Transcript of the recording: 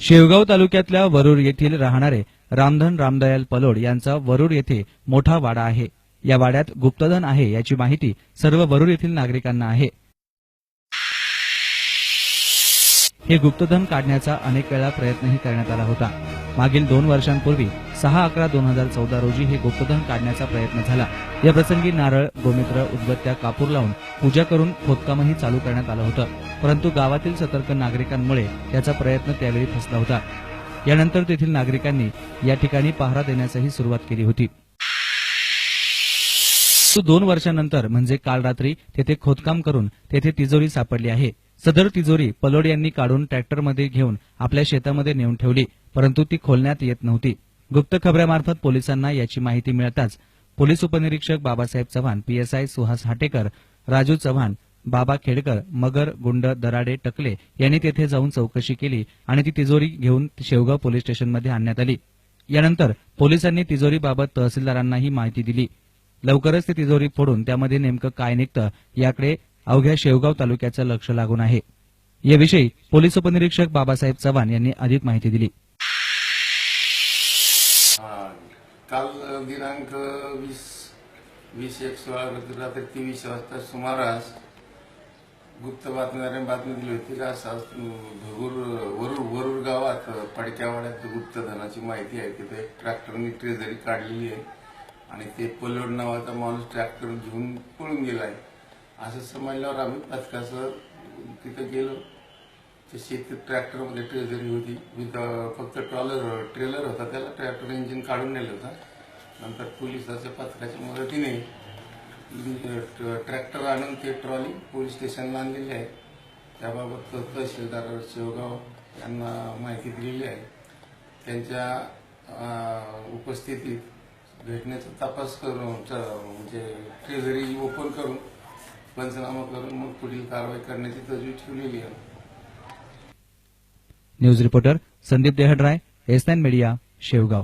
शेवगाव तालुक्यातल्या वरुड येथील राहणारे रामधन रामदयाल पलोड यांचा वरुड येथे मोठा वाडा आहे. या वाड्यात गुप्तधन आहे याची माहिती सर्व वरुड येथील नागरिकांना आहे. हे गुप्तधन काढण्याचा अनेक वेळा प्रयत्नही करण्यात आला होता. मागील दोन वर्षांपूर्वी सहा अकरा दोन हजार चौदा रोजी हे गुप्तधन काढण्याचा प्रयत्न झाला. या प्रसंगी नारळ गोमित्र उदबत्त्या कापूर लावून पूजा करून खोदकामही चालू करण्यात आलं होतं. परंतु गावातील सतर्क नागरिकांमुळे याचा प्रयत्न त्यावेळी फसला होता. यानंतर तेथील नागरिकांनी या ठिकाणी पहारा देण्यासही सुरुवात केली होती. दोन वर्षानंतर म्हणजे काल रात्री तेथे खोदकाम करून तेथे तिजोरी सापडली आहे. सदर तिजोरी पलोड यांनी काढून ट्रॅक्टरमध्ये घेऊन आपल्या शेतामध्ये नेऊन ठेवली परंतु ती खोलण्यात येत नव्हती. गुप्त खबऱ्यामार्फत पोलिसांना याची माहिती मिळताच पोलीस उपनिरीक्षक बाबासाहेब चव्हाण पीएसआय सुहास हाटेकर राजू चव्हाण बाबा खेडकर मगर गुंड दराडे टकले यांनी तेथे जाऊन चौकशी केली आणि ती तिजोरी घेऊन शेवगाव पोलीस स्टेशनमध्ये आणण्यात आली. यानंतर पोलिसांनी तिजोरीबाबत तहसीलदारांनाही माहिती दिली. लवकरच ती तिजोरी फोडून त्यामध्ये नेमकं काय निघतं याकडे अवघ्या शेवगाव तालुक्याचं लक्ष लागून आहे. याविषयी पोलीस उपनिरीक्षक बाबासाहेब चव्हाण यांनी अधिक माहिती दिली. काल दिनांक वीस वीस एक सोळा रात्री तेवीस वाजता सुमारास गुप्त बातमीदारांनी बातमी दिली होती का? असा भगूर वरुर वरुर गावात पडक्यावाड्यात गुप्तधनाची माहिती आहे. तिथे एक ट्रॅक्टरनी ट्रेझरी काढलेली आहे. आणि ते पलोड नावाचा माणूस ट्रॅक्टर घेऊन पळून गेलाय. असं समजल्यावर आम्ही पथकासह तिथं गेलो. ते शेती ट्रॅक्टरमध्ये ट्रेझरी होती. विथ फक्त ट्रॉलर ट्रेलर होता. त्याला ट्रॅक्टर इंजिन काढून नेलं होतं. नंतर पोलिसाच्या पथकाच्या मदतीने ट्रॅक्टर आणून ते ट्रॉली पोलीस स्टेशनला आणलेली आहे त्याबाबत तहसीलदार शेवगाव यांना माहिती दिलेली आहे. त्यांच्या उपस्थितीत घटनेचा तपास करून च- म्हणजे ट्रेझरी ओपन करून पंचनामा करून मग पुढील कारवाई करण्याची तजवीज ठेवलेली आहे. News reporter Sandeep Dehadrai S nine media Shevgaon.